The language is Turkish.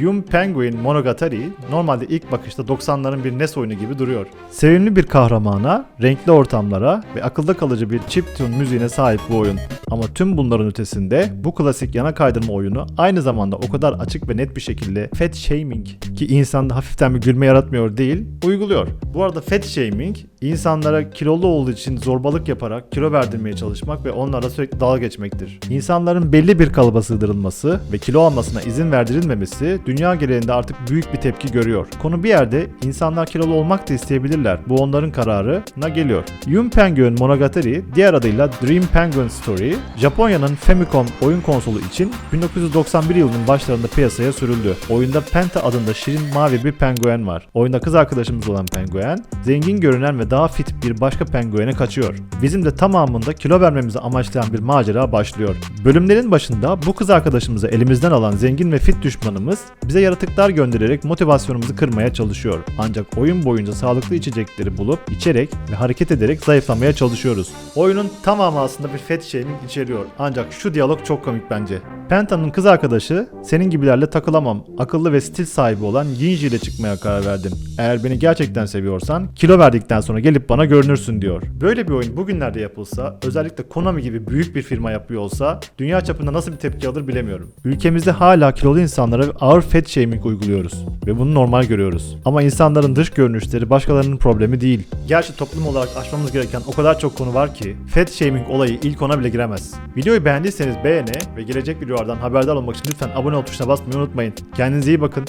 Yum Penguin Monogatari normalde ilk bakışta 90'ların bir NES oyunu gibi duruyor. Sevimli bir kahramana, renkli ortamlara ve akılda kalıcı bir chiptune müziğine sahip bu oyun. Ama tüm bunların ötesinde bu klasik yana kaydırma oyunu aynı zamanda o kadar açık ve net bir şekilde fat shaming ki insanda hafiften bir gülme yaratmıyor değil, uyguluyor. Bu arada fat shaming insanlara kilolu olduğu için zorbalık yaparak kilo verdirmeye çalışmak ve onlara sürekli dalga geçmektir. İnsanların belli bir kalıba sığdırılması ve kilo almasına izin verdirilmemesi dünya genelinde artık büyük bir tepki görüyor. Konu bir yerde insanlar kilolu olmak da isteyebilirler. Bu onların kararına geliyor. Yum Penguin Monogatari diğer adıyla Dream Penguin Story, Japonya'nın Famicom oyun konsolu için 1991 yılının başlarında piyasaya sürüldü. Oyunda Penta adında şirin mavi bir penguen var. Oyunda kız arkadaşımız olan penguen, zengin görünen ve daha fit bir başka penguene kaçıyor. Bizim de tamamında kilo vermemizi amaçlayan bir macera başlıyor. Bölümlerin başında bu kız arkadaşımızı elimizden alan zengin ve fit düşmanımız bize yaratıklar göndererek motivasyonumuzu kırmaya çalışıyor. Ancak oyun boyunca sağlıklı içecekleri bulup içerek ve hareket ederek zayıflamaya çalışıyoruz. Oyunun tamamı aslında bir fat shaming içeriyor. Ancak şu diyalog çok komik bence. Penta'nın kız arkadaşı senin gibilerle takılamam. Akıllı ve stil sahibi olan Yinji ile çıkmaya karar verdim. Eğer beni gerçekten seviyorsan kilo verdikten sonra gelip bana görünürsün diyor. Böyle bir oyun bugünlerde yapılsa özellikle Konami gibi büyük bir firma yapıyor olsa dünya çapında nasıl bir tepki alır bilemiyorum. Ülkemizde hala kilolu insanlara ağır fat shaming uyguluyoruz ve bunu normal görüyoruz. Ama insanların dış görünüşleri başkalarının problemi değil. Gerçi toplum olarak aşmamız gereken o kadar çok konu var ki fat shaming olayı ilk ona bile giremez. Videoyu beğendiyseniz beğene ve gelecek videolardan haberdar olmak için lütfen abone ol tuşuna basmayı unutmayın. Kendinize iyi bakın.